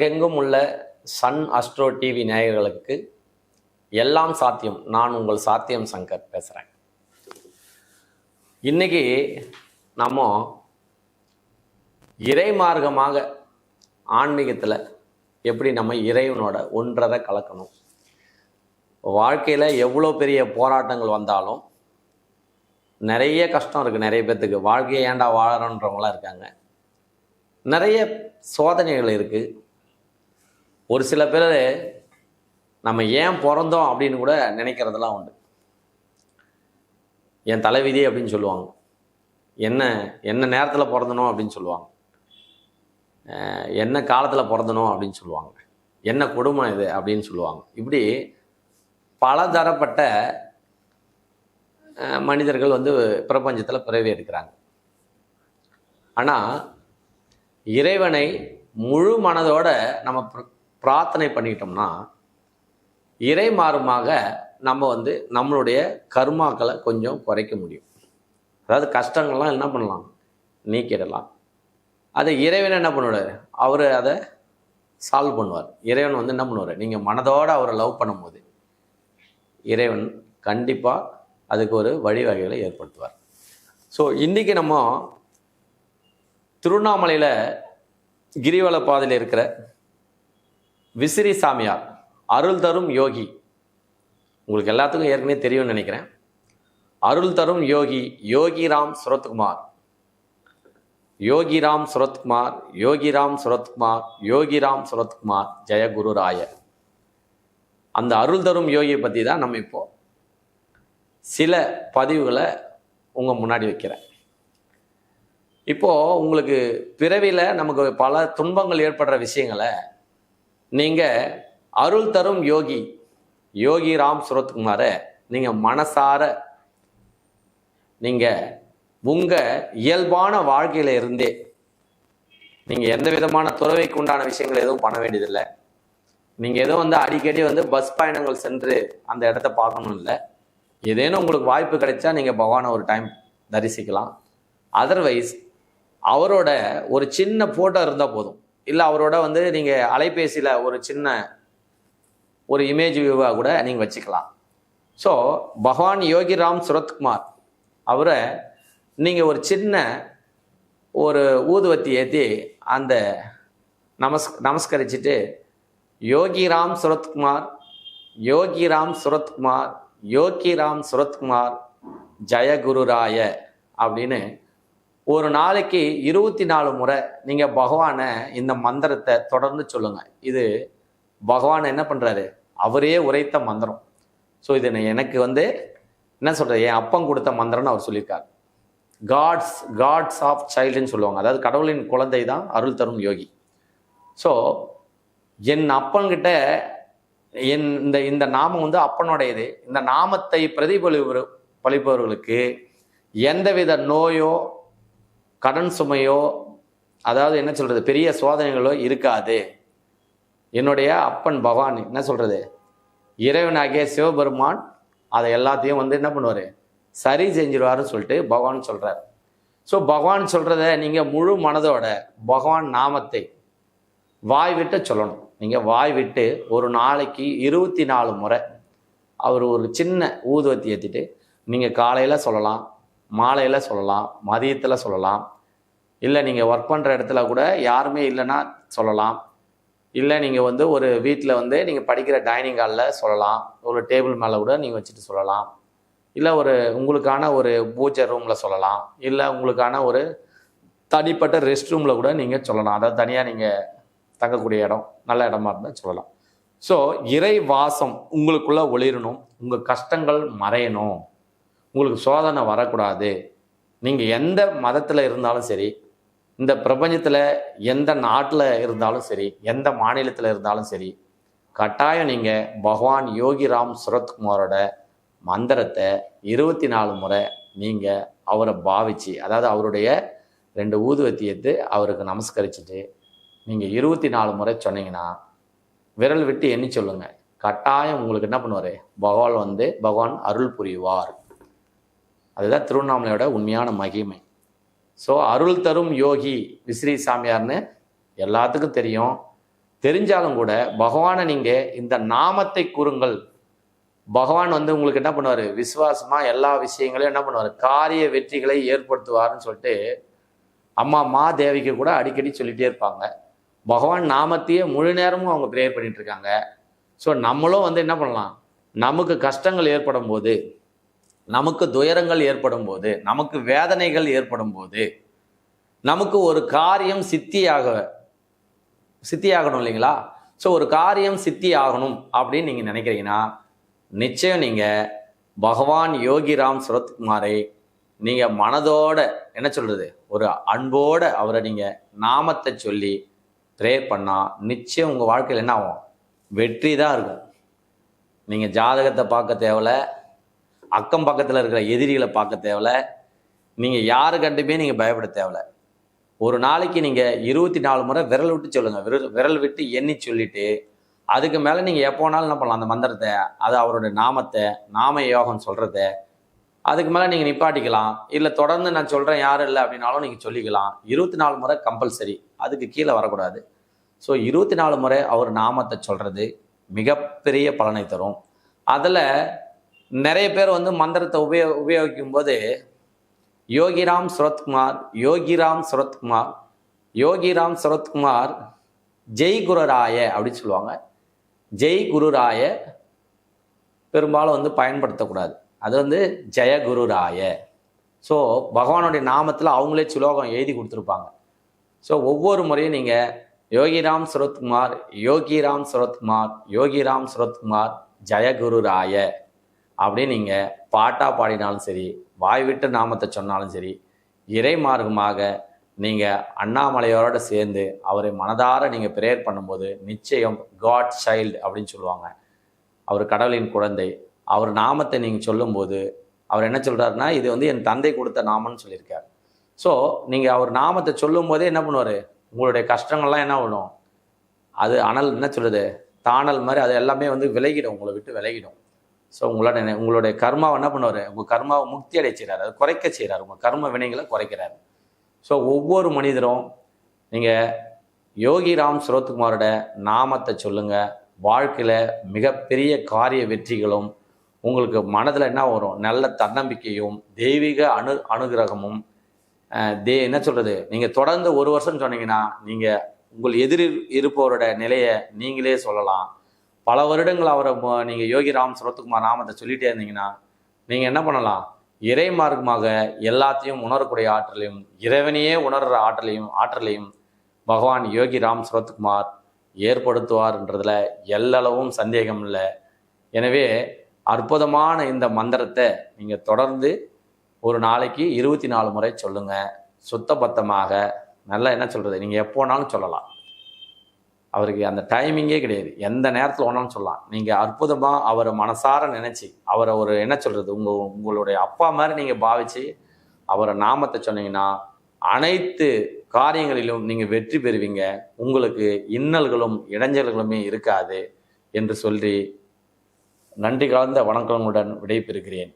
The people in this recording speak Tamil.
உலகெங்கும் உள்ள சன் அஸ்ட்ரோ டிவி நேயர்களுக்கு எல்லாம் சாத்தியம். நான் உங்கள் சாத்தியம் சங்கர் பேசுகிறேன் இன்னைக்கு நம்ம இறை மார்க்கமாக ஆன்மீகத்தில் எப்படி நம்ம இறைவனோட ஒன்றரை கலக்கணும்? வாழ்க்கையில் எவ்வளோ பெரிய போராட்டங்கள் வந்தாலும் நிறைய கஷ்டம் இருக்குது நிறைய பேர்த்துக்கு வாழ்க்கையை ஏன்டா வாழறன்றவங்களாம் இருக்காங்க. நிறைய சோதனைகள் இருக்குது ஒரு சில பேர் நம்ம ஏன் பிறந்தோம் அப்படின்னு கூட நினைக்கிறதெல்லாம் உண்டு. என் தலைவிதி அப்படின்னு சொல்லுவாங்க. என்ன என்ன நேரத்தில் பிறந்தணும் அப்படின்னு சொல்லுவாங்க. என்ன காலத்தில் பிறந்தணும் அப்படின்னு சொல்லுவாங்க. என்ன குடும்பம் இது அப்படின்னு சொல்லுவாங்க. இப்படி பலதரப்பட்ட மனிதர்கள் வந்து பிரபஞ்சத்தில் பிறவி எடுக்கிறாங்க. ஆனால் இறைவனை முழு மனதோட நம்ம பிரார்த்தனை பண்ணிக்கிட்டோம்னா இறை மாறுமாக நம்ம வந்து நம்மளுடைய கர்மாக்களை கொஞ்சம் குறைக்க முடியும். அதாவது கஷ்டங்கள்லாம் என்ன பண்ணலாம்? நீக்கிடலாம். அது இறைவன் என்ன பண்ணுவார்? அவர் அதை சால்வ் பண்ணுவார். இறைவன் வந்து என்ன பண்ணுவார்? நீங்கள் மனதோடு அவரை லவ் பண்ணும்போது இறைவன் கண்டிப்பாக அதுக்கு ஒரு வழிவகைகளை ஏற்படுத்துவார். ஸோ இன்றைக்கி நம்ம திருவண்ணாமலையில் கிரிவல பாதையில் இருக்கிற விசிறி சாமியார் அருள் தரும் யோகி. உங்களுக்கு எல்லாத்துக்கும் ஏற்கனவே தெரியும்னு நினைக்கிறேன். அருள் தரும் யோகி யோகிராம் சுரத்குமார். யோகிராம் சுரத்குமார் யோகிராம் சுரத்குமார் யோகிராம் சுரத்குமார் ஜெயகுரு ராய அந்த அருள் தரும் யோகியை பற்றி தான் நம்ம இப்போ சில பதிவுகளை உங்கள் முன்னாடி வைக்கிறேன். இப்போது உங்களுக்கு பிறவியில் நமக்கு பல துன்பங்கள் ஏற்படுற விஷயங்களை நீங்கள் அருள் தரும் யோகி யோகி ராம் சுரத்குமாரை நீங்கள் மனசார நீங்கள் உங்கள் இயல்பான வாழ்க்கையில் இருந்தே நீங்கள் எந்த விதமான துறவைக்கு உண்டான விஷயங்கள் எதுவும் பண்ண வேண்டியதில்லை. நீங்கள் எதுவும் வந்து அடிக்கடி வந்து பஸ் பயணங்கள் சென்று அந்த இடத்த பார்க்கணும் இல்லை. ஏதேனும் உங்களுக்கு வாய்ப்பு கிடைச்சா நீங்கள் பகவானை ஒரு டைம் தரிசிக்கலாம். அதர்வைஸ் அவரோட ஒரு சின்ன ஃபோட்டோ இருந்தால் போதும். இல்லை அவரோட வந்து நீங்கள் அலைபேசியில் ஒரு சின்ன ஒரு இமேஜ் வியூவாக கூட நீங்கள் வச்சுக்கலாம். ஸோ பகவான் யோகிராம் சுரத்குமார் அவரை நீங்கள் ஒரு சின்ன ஒரு ஊதுவத்தி ஏற்றி அந்த நமஸ் நமஸ்கரிச்சுட்டு யோகிராம் சுரத்குமார் யோகிராம் சுரத்குமார் யோகிராம் சுரத்குமார் ஜெயகுருராய அப்படின்னு ஒரு நாளைக்கு இருபத்தி நாலு முறை நீங்கள் பகவானை இந்த மந்திரத்தை தொடர்ந்து சொல்லுங்கள் இது பகவான் என்ன பண்ணுறாரு அவரே உரைத்த மந்திரம். ஸோ இது எனக்கு வந்து என்ன சொல்கிறது என் அப்பன் கொடுத்த மந்திரம்னு அவர் சொல்லியிருக்கார். காட்ஸ் காட்ஸ் ஆஃப் சைல்டுன்னு சொல்லுவாங்க. அதாவது கடவுளின் குழந்தை தான் அருள் தரும் யோகி. ஸோ என் அப்பன்கிட்ட என் இந்த இந்த நாமம் வந்து அப்பனுடையது. இந்த நாமத்தை பிரதிபலிப்பவர் பலிப்பவர்களுக்கு எந்தவித நோயோ கடன் சுமையோ அதாவது என்ன சொல்கிறது பெரிய சோதனைகளோ இருக்காது. என்னுடைய அப்பன் பகவான் என்ன சொல்கிறது இறைவனாகிய சிவபெருமான் அதை எல்லாத்தையும் வந்து என்ன பண்ணுவார் சரி செஞ்சிருவாருன்னு சொல்லிட்டு பகவான் சொல்கிறார் ஸோ பகவான் சொல்கிறத நீங்கள் முழு மனதோட பகவான் நாமத்தை வாய் விட்டு சொல்லணும். நீங்கள் வாய் விட்டு ஒரு நாளைக்கு இருபத்தி நாலு முறை அவர் ஒரு சின்ன ஊதுவத்தி ஏற்றிட்டு நீங்கள் காலையில் சொல்லலாம் மாலையில் சொல்லலாம் மதியத்தில் சொல்லலாம். இல்லை நீங்கள் ஒர்க் பண்ணுற இடத்துல கூட யாருமே இல்லைன்னா சொல்லலாம். இல்லை நீங்கள் வந்து ஒரு வீட்டில் வந்து நீங்கள் படிக்கிற டைனிங் ஹாலில் சொல்லலாம். ஒரு டேபிள் மேலே கூட நீங்கள் வச்சுட்டு சொல்லலாம். இல்லை ஒரு உங்களுக்கான ஒரு பூஜை ரூமில் சொல்லலாம். இல்லை உங்களுக்கான ஒரு தனிப்பட்ட ரெஸ்ட் ரூமில் கூட நீங்கள் சொல்லலாம். அதாவது தனியாக நீங்கள் தங்கக்கூடிய இடம் நல்ல இடமா இருந்தால் சொல்லலாம். ஸோ இறை வாசம் உங்களுக்குள்ளே ஒளிரணும். உங்கள் கஷ்டங்கள் மறையணும். உங்களுக்கு சோதனை வரக்கூடாது. நீங்கள் எந்த மதத்தில் இருந்தாலும் சரி இந்த பிரபஞ்சத்தில் எந்த நாட்டில் இருந்தாலும் சரி எந்த மாநிலத்தில் இருந்தாலும் சரி கட்டாயம் நீங்கள் பகவான் யோகிராம் சுரத்குமாரோட மந்திரத்தை இருபத்தி நாலு முறை நீங்கள் அவரை பாவிச்சு அதாவது அவருடைய ரெண்டு ஊதுவத்தி எடுத்து அவருக்கு நமஸ்கரிச்சுட்டு நீங்கள் இருபத்தி நாலு முறை சொன்னீங்கன்னா விரல் விட்டு எண்ணி சொல்லுங்கள் கட்டாயம் உங்களுக்கு என்ன பண்ணுவார்? பகவான் வந்து பகவான் அருள் புரிவார். அதுதான் திருவண்ணாமலையோட உண்மையான மகிமை. ஸோ அருள் தரும் யோகி விஸ்ரீ சாமியார்னு எல்லாத்துக்கும் தெரியும். தெரிஞ்சாலும் கூட பகவானை நீங்கள் இந்த நாமத்தை கூறுங்கள். பகவான் வந்து உங்களுக்கு என்ன பண்ணுவார்? விசுவாசமாக எல்லா விஷயங்களையும் என்ன பண்ணுவார்? காரிய வெற்றிகளை ஏற்படுத்துவாருன்னு சொல்லிட்டு அம்மா மா தேவிக்கு கூட அடிக்கடி சொல்லிகிட்டே இருப்பாங்க. பகவான் நாமத்தையே முழு நேரமும் அவங்க ப்ரேயர் பண்ணிட்டு இருக்காங்க. ஸோ நம்மளும் வந்து என்ன பண்ணலாம்? நமக்கு கஷ்டங்கள் ஏற்படும் போது நமக்கு துயரங்கள் ஏற்படும் போது நமக்கு வேதனைகள் ஏற்படும் போது நமக்கு ஒரு காரியம் சித்தியாக சித்தியாகணும் இல்லைங்களா? ஸோ ஒரு காரியம் சித்தி ஆகணும் அப்படின்னு நீங்கள் நினைக்கிறீங்கன்னா நிச்சயம் நீங்கள் பகவான் யோகிராம் சுரத்குமாரை நீங்கள் மனதோட என்ன சொல்கிறது ஒரு அன்போடு அவரை நீங்கள் நாமத்தை சொல்லி ப்ரேயர் பண்ணால் நிச்சயம் உங்கள் வாழ்க்கையில் என்ன ஆகும்? வெற்றி தான் இருக்கும். நீங்கள் ஜாதகத்தை பார்க்க தேவையில்ல. அக்கம் பக்கத்தில் இருக்கிற எதிரிகளை பார்க்க தேவையில்ல நீங்கள் யாரு கண்டுமே நீங்கள் பயப்பட தேவையில்ல ஒரு நாளைக்கு நீங்கள் இருபத்தி நாலு முறை விரல் விட்டு சொல்லுங்கள் விரல் விரல் விட்டு எண்ணி சொல்லிவிட்டு அதுக்கு மேலே நீங்கள் எப்போ வேணாலும் என்ன பண்ணலாம்? அந்த மந்திரத்தை அது அவருடைய நாமத்தை நாம யோகம் சொல்கிறத அதுக்கு மேலே நீங்கள் நிப்பாட்டிக்கலாம். இல்லை தொடர்ந்து நான் சொல்கிறேன் யாரும் இல்லை அப்படின்னாலும் நீங்கள் சொல்லிக்கலாம். இருபத்தி நாலு முறை கம்பல்சரி அதுக்கு கீழே வரக்கூடாது. ஸோ இருபத்தி நாலு முறை அவர் நாமத்தை சொல்கிறது மிகப்பெரிய பலனை தரும். அதில் நிறைய பேர் வந்து மந்திரத்தை உபயோ உபயோகிக்கும் போது யோகிராம் சுரத்குமார் யோகிராம் சுரத்குமார் யோகிராம் சுரத்குமார் ஜெய் குருராய அப்படின்னு சொல்லுவாங்க. ஜெய் குருராய பெரும்பாலும் வந்து பயன்படுத்தக்கூடாது. அது வந்து ஜெய குருராய. ஸோ பகவானுடைய நாமத்தில் அவங்களே சுலோகம் எழுதி கொடுத்துருப்பாங்க. ஸோ ஒவ்வொரு முறையும் நீங்கள் யோகிராம் சுரத்குமார் யோகிராம் சுரத்குமார் யோகிராம் சுரத்குமார் ஜெயகுருராய அப்படியே நீங்கள் பாட்டாக பாடினாலும் சரி வாய் விட்டு நாமத்தை சொன்னாலும் சரி இறை மார்க்கமாக நீங்கள் அண்ணாமலையோட சேர்ந்து அவரை மனதார நீங்கள் ப்ரேயர் பண்ணும்போது நிச்சயம் காட் சைல்டு அப்படின்னு சொல்லுவாங்க. அவர் கடவுளின் குழந்தை. அவர் நாமத்தை நீங்கள் சொல்லும்போது அவர் என்ன சொல்கிறாருன்னா இது வந்து என் தந்தை கொடுத்த நாமன்னு சொல்லியிருக்கார். ஸோ நீங்கள் அவர் நாமத்தை சொல்லும் போதே என்ன பண்ணுவார்? உங்களுடைய கஷ்டங்கள்லாம் என்ன பண்ணும் அது அனல் என்ன சொல்கிறது தானல் மாதிரி அது எல்லாமே வந்து விலகிடும். உங்களை விட்டு விலகிடும். ஸோ உங்களோட உங்களுடைய கர்மாவை என்ன பண்ணுவார்? உங்கள் கர்மாவை முக்தி அடைய செய்கிறார் அது குறைக்க செய்கிறார் உங்கள் கர்ம வினைகளை குறைக்கிறார். ஸோ ஒவ்வொரு மனிதரும் நீங்கள் யோகி ராம் சுரத்குமாரோட நாமத்தை சொல்லுங்கள் வாழ்க்கையில் மிகப்பெரிய காரிய வெற்றிகளும் உங்களுக்கு மனதில் என்ன வரும்? நல்ல தன்னம்பிக்கையும் தெய்வீக அணு அனுகிரகமும் தே என்ன சொல்கிறது நீங்கள் தொடர்ந்து ஒரு வருஷம் சொன்னீங்கன்னா நீங்கள் உங்கள் எதிர் இருப்பவரோட நிலையை நீங்களே சொல்லலாம். பல வருடங்கள் அவரை நீங்கள் யோகி ராம் சரத்குமார் நாமத்தை சொல்லிட்டே இருந்தீங்கன்னா நீங்கள் என்ன பண்ணலாம்? இறை மார்க்கமாக எல்லாத்தையும் உணரக்கூடிய ஆற்றலையும் இறைவனையே உணர்கிற ஆற்றலையும் ஆற்றலையும் பகவான் யோகி ராம் சுரத்குமார் ஏற்படுத்துவார்ன்றதில் எல்லளவும் சந்தேகம் இல்லை. எனவே அற்புதமான இந்த மந்திரத்தை நீங்கள் தொடர்ந்து ஒரு நாளைக்கு இருபத்தி நாலு முறை சொல்லுங்கள் சுத்தபத்தமாக நல்லா என்ன சொல்கிறது நீங்கள் எப்போனாலும் சொல்லலாம். அவருக்கு அந்த டைமிங்கே கிடையாது. எந்த நேரத்தில் வேணாலும் சொல்லலாம். நீங்கள் அற்புதமாக அவரை மனசார நினச்சி அவரை ஒரு என்ன சொல்கிறது உங்கள் உங்களுடைய அப்பா மாதிரி நீங்கள் பாவிச்சு அவரை நாமத்தை சொன்னீங்கன்னா அனைத்து காரியங்களிலும் நீங்கள் வெற்றி பெறுவீங்க. உங்களுக்கு இன்னல்களும் இடைஞ்சல்களுமே இருக்காது என்று சொல்லி நன்றி கலந்த வணக்கங்களுடன் விடைபெறுகிறேன்.